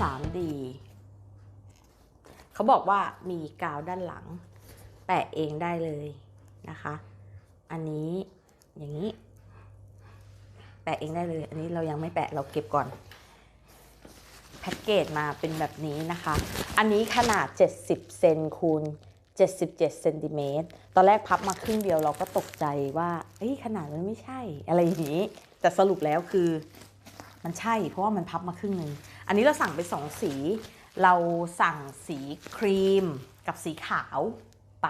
3D เขาบอกว่ามีกาวด้านหลัง แปะเองได้เลยนะคะ อันนี้อย่างนี้ แปะเองได้เลย อันนี้เรายังไม่แปะเราเก็บก่อนแพ็กเกจมาเป็นแบบนี้นะคะ อันนี้ขนาด 70 เซนคูณ 77 เซนติเมตร ตอนแรกพับมาครึ่งเดียวเราก็ตกใจว่า เอ้ยขนาดมันไม่ใช่ อะไรอย่างนี้ แต่สรุปแล้วคือ มันใช่เพราะว่ามันพับมาครึ่งหนึ่งอันนี้เราสั่งไปสองสี เราสั่งสีครีมกับสีขาวไป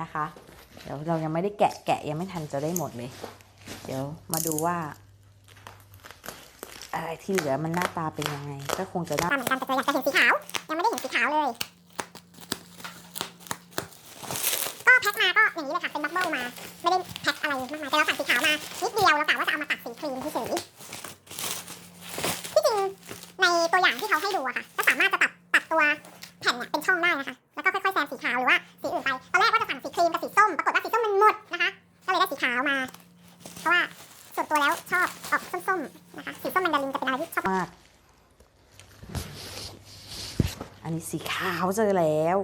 นะคะ เดี๋ยวเรายังไม่ได้แกะแกะยังไม่ทันจะได้หมดเลย เดี๋ยวมาดูว่าอะไรที่เหลือมันหน้าตาเป็นยังไง ก็คงจะน่าเหมือนกันแต่เธออยากจะเห็นสีขาว ยังไม่ได้เห็นสีขาวเลย ก็แพ็คมาก็อย่างนี้เลยค่ะเป็นบับเบิ้ลมา ไม่ได้แพ็คอะไรมากมายแต่เราสั่งสีขาวมานิดเดียวเรากะว่าจะเอามาตัดสีครีมเฉยๆที่จริงในตัวอย่างที่เขาให้ดูอะ ค่ะ ก็สามารถจะตัดตัดตัวแผ่นเนี่ยเป็นช่องได้นะคะ แล้วก็ค่อยๆแซมสีขาวหรือว่าสีอื่นไป ตอนแรกว่าจะสั่งสีครีมกับสีส้ม ปรากฏว่าสีส้มมันหมดนะคะ ก็เลยได้สีขาวมา เพราะว่าส่วนตัวแล้วชอบออกส้มๆนะคะ สีส้มแมนดารินจะเป็นอะไรที่ชอบมาก อันนี้สีขาวเจอแล้ว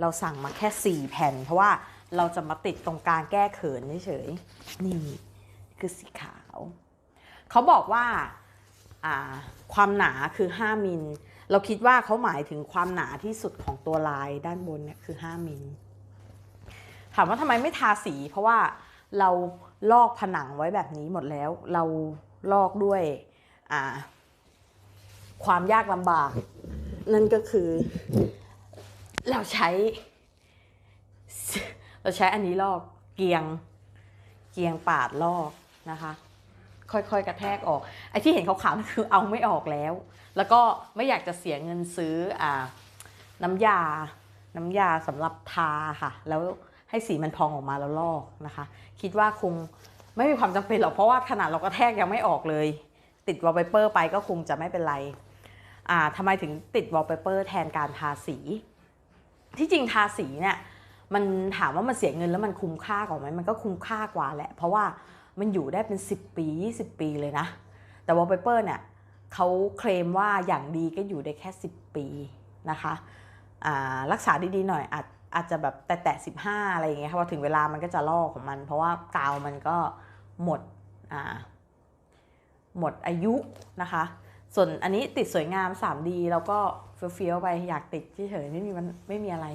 เราสั่งมาแค่ 4 แผ่น เพราะว่าเราจะมาติดตรงกลางแก้เขินเฉยๆนี่คือสีขาว เขาบอกว่าอ่าความหนาคือ 5 มิล เราคิดว่าเขาหมายถึงความหนาที่สุดของตัวลายด้านบนเนี่ยคือ 5มิลถามว่าทำไมไม่ทาสี เพราะว่าเราลอกผนังไว้แบบนี้หมดแล้ว เราลอกด้วยความยากลำบาก นั่นก็คือ เราใช้ เราใช้อันนี้ลอกเกียงเกียงปาดลอกนะคะ ค่อยๆกระแทกออกไอ้ที่เห็นขาวๆนั่นคือเอาไม่ออกแล้ว แล้วก็ไม่อยากจะเสียเงินซื้ออน้ำยา น้ำยาสำหรับทาค่ะ แล้วให้สีมันพองออกมาแล้วลอกนะคะ คิดว่าคงไม่มีความจำเป็นหรอกเพราะว่าขนาดเรากระแทกยังไม่ออกเลย ติดวอลเปเปอร์ไปก็คงจะไม่เป็นไรอ่าทำไมถึงติดวอลเปเปอร์แทนการทาสี ที่จริงทาสีเนี่ยมันถามว่ามันเสียเงินแล้วมันคุ้มค่ากว่าไหมมันก็คุ้มค่ากว่าแหละ เพราะว่ามันอยู่ได้เป็น 10 ปี 20 ปีเลยนะ แต่วอลเปเปอร์เนี่ย เขาเคลมว่าอย่างดีก็อยู่ได้แค่ 10 ปีนะคะรักษาดีๆหน่อยอาจอาจจะแบบแตะๆ15อะไรอย่างเงี้ยค่ะพอถึงเวลามันก็จะลอกของมัน เพราะว่ากาวมันก็หมดอ่าหมดอายุนะคะ ส่วนอันนี้ติดสวยงาม 3D แล้วก็เฟี้ยวๆไปอยากติดเฉยๆไม่มีมันไม่มีอะไร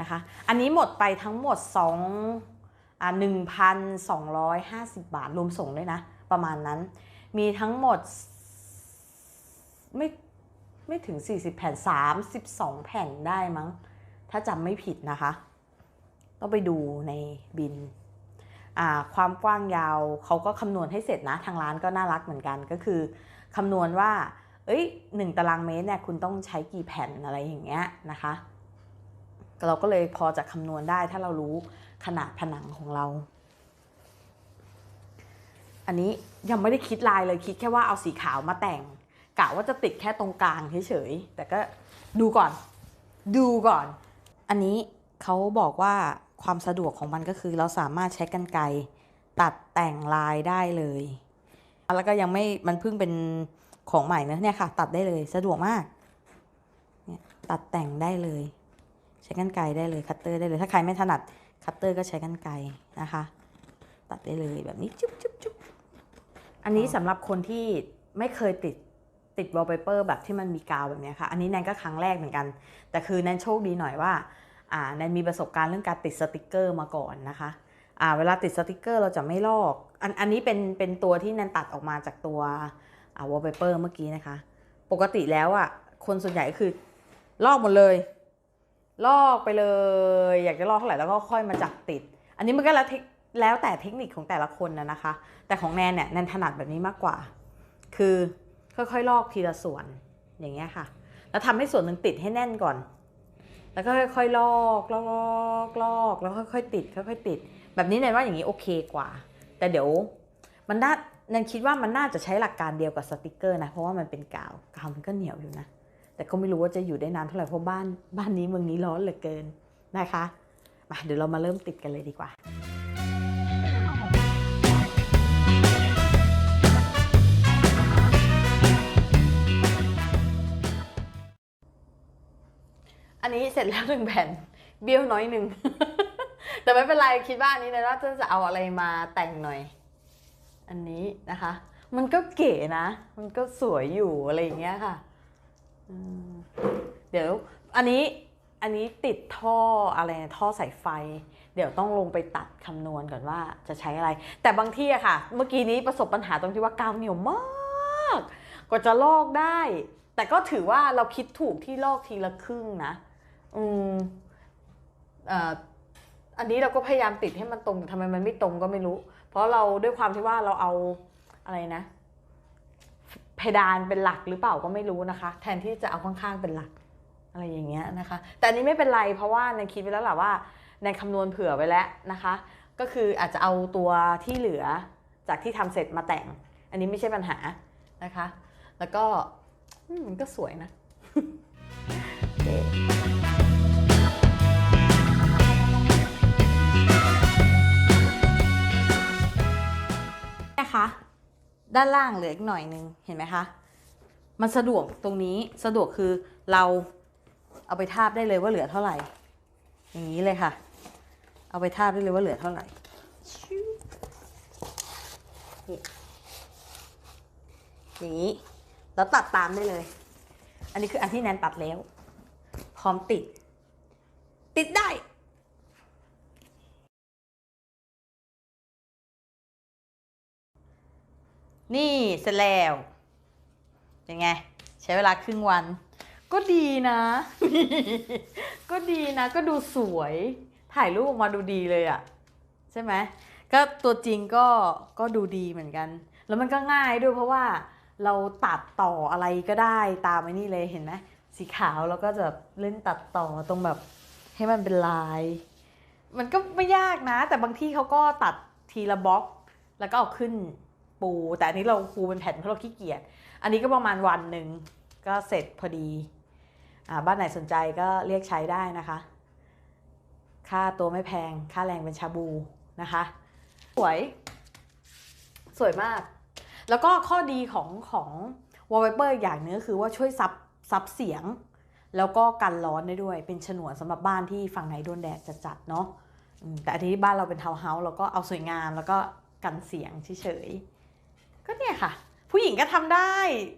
นะคะ อันนี้หมดไปทั้งหมด2อ่า1,250 บาทรวมส่งด้วยนะ ประมาณนั้น มีทั้งหมด ไม่ไม่ถึง 40 แผ่น 32 แผ่นได้มั้ง ถ้าจำไม่ผิดนะคะ ต้องไปดูในบิน ความกว้างยาวเขาก็คำนวณให้เสร็จนะ ทางร้านก็น่ารักเหมือนกันก็คือคำนวณว่า เอ้ยหนึ่งตารางเมตรเนี่ยคุณต้องใช้กี่แผ่นอะไรอย่างเงี้ยนะคะ เราก็เลยพอจะคำนวณได้ถ้าเรารู้ขนาดผนังของเรา อันนี้ยังไม่ได้คิดลายเลยคิดแค่ว่าเอาสีขาวมาแต่ง กะว่าจะติดแค่ตรงกลางเฉยๆแต่ก็ดูก่อน ดูก่อน อันนี้เขาบอกว่าความสะดวกของมันก็คือเราสามารถใช้กรรไกตัดแต่งลายได้เลย แล้วก็ยังไม่มันเพิ่งเป็นของใหม่นะเนี่ยค่ะ ตัดได้เลยสะดวกมากเนี่ยตัดแต่งได้เลย ใช้กรรไกได้เลยคัตเตอร์ได้เลย ถ้าใครไม่ถนัดคัตเตอร์ก็ใช้กรรไกนะคะ ตัดได้เลยแบบนี้จุ๊บจุ๊บจุ๊บอันนี้สำหรับคนที่ไม่เคยติด ติดวอลเปเปอร์แบบที่มันมีกาวแบบนี้ค่ะ อันนี้แนนก็ครั้งแรกเหมือนกัน แต่คือแนนโชคดีหน่อยว่าอ่าแนนมีประสบการณ์เรื่องการติดสติกเกอร์มาก่อนนะคะอ่าเวลาติดสติกเกอร์เราจะไม่ลอก อันอันนี้เป็นเป็นตัวที่แนนตัดออกมาจากตัวอ่าวอลเปเปอร์เมื่อกี้นะคะ ปกติแล้วอะคนส่วนใหญ่ก็คือลอกหมดเลย ลอกไปเลย อยากจะลอกเท่าไหร่แล้วก็ค่อยมาจับติด อันนี้มันก็แล้วแล้วแต่เทคนิคของแต่ละคนนะนะคะ แต่ของแนนเนี่ยแนนถนัดแบบนี้มากกว่า คือ ค่อยๆลอกทีละส่วนอย่างเงี้ยค่ะ แล้วทำให้ส่วนหนึ่งติดให้แน่นก่อน แล้วก็ค่อยๆลอกลอกลอกลอกแล้วค่อยๆติดค่อยๆติด แบบนี้แนนว่าอย่างนี้โอเคกว่า แต่เดี๋ยวมันน่าแนนคิดว่ามันน่าจะใช้หลักการเดียวกับสติกเกอร์นะเพราะว่ามันเป็นกาวกาวมันก็เหนียวอยู่นะแต่ก็ไม่รู้ว่าจะอยู่ได้นานเท่าไหร่เพราะบ้านบ้านนี้เมืองนี้ร้อนเหลือเกินนะคะมาเดี๋ยวเรามาเริ่มติดกันเลยดีกว่า เสร็จแล้วหนึ่งแผ่น เบี้ยวน้อยหนึ่ง แต่ไม่เป็นไรคิดว่าอันนี้นะว่าจะเอาอะไรมาแต่งหน่อย อันนี้นะคะ มันก็เก๋นะ มันก็สวยอยู่อะไรอย่างเงี้ยค่ะเดี๋ยวอันนี้อันนี้ติดท่ออะไรนะท่อสายไฟ เดี๋ยวต้องลงไปตัดคำนวณก่อนว่าจะใช้อะไร แต่บางที่อะค่ะ เมื่อกี้นี้ประสบปัญหาตรงที่ว่ากาวเหนียวมากกว่าจะลอกได้ แต่ก็ถือว่าเราคิดถูกที่ลอกทีละครึ่งนะ อืมอ่ออันนี้เราก็พยายามติดให้มันตรงแต่ทำไมมันไม่ตรงก็ไม่รู้ เพราะเราด้วยความที่ว่าเราเอาอะไรนะ เพดานเป็นหลักหรือเปล่าก็ไม่รู้นะคะ แทนที่จะเอาข้างๆเป็นหลัก อะไรอย่างเงี้ยนะคะ แต่อันนี้ไม่เป็นไรเพราะว่าในคิดไว้แล้วแหละว่าในคำนวณเผื่อไว้แล้วนะคะ ก็คืออาจจะเอาตัวที่เหลือจากที่ทำเสร็จมาแต่ง อันนี้ไม่ใช่ปัญหานะคะ แล้วก็มันก็สวยนะ คะคะ ด้านล่างเหลืออีกหน่อยนึงเห็นไหมคะ มันสะดวกตรงนี้สะดวกคือเราเอาไปทาบได้เลยว่าเหลือเท่าไหร่ อย่างนี้เลยค่ะ เอาไปทาบได้เลยว่าเหลือเท่าไหร่อย่างนี้แล้วตัดตามได้เลย อันนี้คืออันที่แนนตัดแล้ว พร้อมติด ติดได้ นี่เสร็จแล้วเป็นไง ใช้เวลาครึ่งวัน ก็ดีนะ ก็ดีนะ ก็ดูสวย ถ่ายรูปออกมาดูดีเลยอะใช่ไหมก็ตัวจริงก็ก็ดูดีเหมือนกัน แล้วมันก็ง่ายด้วยเพราะว่าเราตัดต่ออะไรก็ได้ตามไอ้นี่เลยเห็นไหมสีขาวแล้วก็จะเล่นตัดต่อตรงแบบให้มันเป็นลาย มันก็ไม่ยากนะ แต่บางที่เขาก็ตัดทีละบล็อก แล้วก็เอาขึ้น ปู แต่อันนี้เราปูเป็นแผ่นเพราะเราขี้เกียจอันนี้ก็ประมาณวันหนึ่งก็เสร็จพอดีอ่าบ้านไหนสนใจก็เรียกใช้ได้นะคะ ค่าตัวไม่แพงค่าแรงเป็นชาบูนะคะ สวย สวยมาก แล้วก็ข้อดีของของ wallpaper อีกอย่างหนึงก็คือว่าช่วยซับซับเสียง แล้วก็กันร้อนได้ด้วย เป็นฉนวนสำหรับบ้านที่ฝั่งไหนโดนแดดจัดๆเนาะแต่อันนี้บ้านเราเป็นทาวน์เฮาส์เราก็เอาสวยงามแล้วก็กันเสียงเฉยๆ ก็เนี่ยค่ะ ผู้หญิงก็ทำได้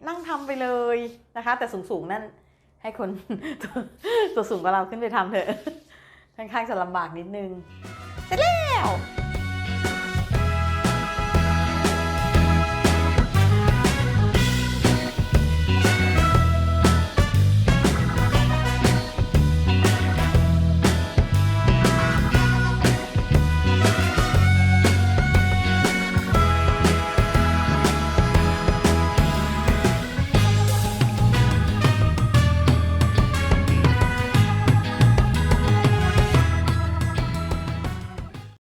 นั่งทำไปเลยนะคะ แต่สูงๆนั่นให้คนตัวตัวสูงกว่าเราขึ้นไปทำเถอะค่อนข้างจะลำบากนิดนึง เสร็จแล้ว